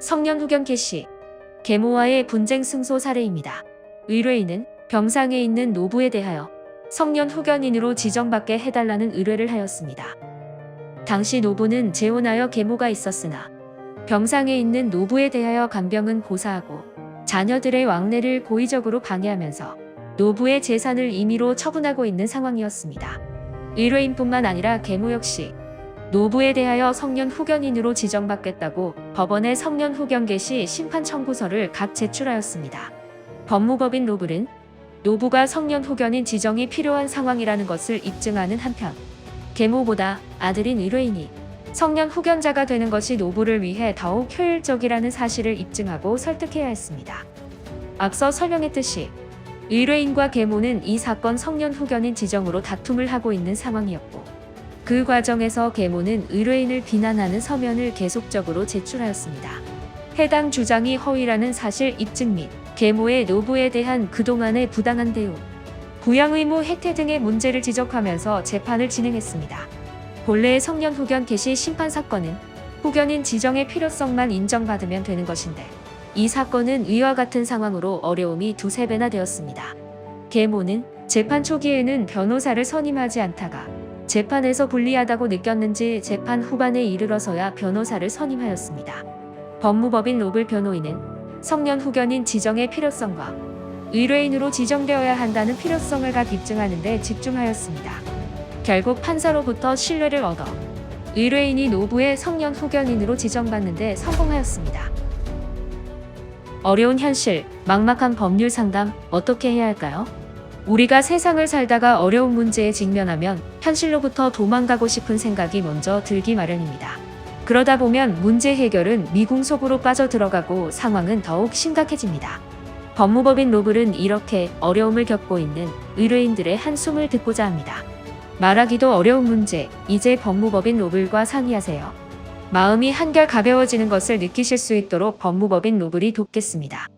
성년 후견 개시 계모와의 분쟁 승소 사례입니다. 의뢰인은 병상에 있는 노부에 대하여 성년 후견인으로 지정받게 해달라는 의뢰를 하였습니다. 당시 노부는 재혼하여 계모가 있었으나 병상에 있는 노부에 대하여 간병은 고사하고 자녀들의 왕래를 고의적으로 방해하면서 노부의 재산을 임의로 처분하고 있는 상황이었습니다. 의뢰인뿐만 아니라 계모 역시 노부에 대하여 성년 후견인으로 지정받겠다고 법원에 성년 후견 개시 심판 청구서를 각 제출하였습니다. 법무법인 노블은 노부가 성년 후견인 지정이 필요한 상황이라는 것을 입증하는 한편 계모보다 아들인 의뢰인이 성년 후견자가 되는 것이 노부를 위해 더욱 효율적이라는 사실을 입증하고 설득해야 했습니다. 앞서 설명했듯이 의뢰인과 계모는 이 사건 성년 후견인 지정으로 다툼을 하고 있는 상황이었고 그 과정에서 계모는 의뢰인을 비난하는 서면을 계속적으로 제출하였습니다. 해당 주장이 허위라는 사실 입증 및 계모의 노부에 대한 그동안의 부당한 대우, 부양 의무 혜택 등의 문제를 지적하면서 재판을 진행했습니다. 본래의 성년 후견 개시 심판 사건은 후견인 지정의 필요성만 인정받으면 되는 것인데 이 사건은 위와 같은 상황으로 어려움이 두세 배나 되었습니다. 계모는 재판 초기에는 변호사를 선임하지 않다가 재판에서 불리하다고 느꼈는지 재판 후반에 이르러서야 변호사를 선임하였습니다. 법무법인 로블 변호인은 성년 후견인 지정의 필요성과 의뢰인으로 지정되어야 한다는 필요성을 각 입증하는 데 집중하였습니다. 결국 판사로부터 신뢰를 얻어 의뢰인이 노부의 성년 후견인으로 지정받는데 성공하였습니다. 어려운 현실, 막막한 법률 상담 어떻게 해야 할까요? 우리가 세상을 살다가 어려운 문제에 직면하면 현실로부터 도망가고 싶은 생각이 먼저 들기 마련입니다. 그러다 보면 문제 해결은 미궁 속으로 빠져 들어가고 상황은 더욱 심각해집니다. 법무법인 로블은 이렇게 어려움을 겪고 있는 의뢰인들의 한숨을 듣고자 합니다. 말하기도 어려운 문제, 이제 법무법인 로블과 상의하세요. 마음이 한결 가벼워지는 것을 느끼실 수 있도록 법무법인 로블이 돕겠습니다.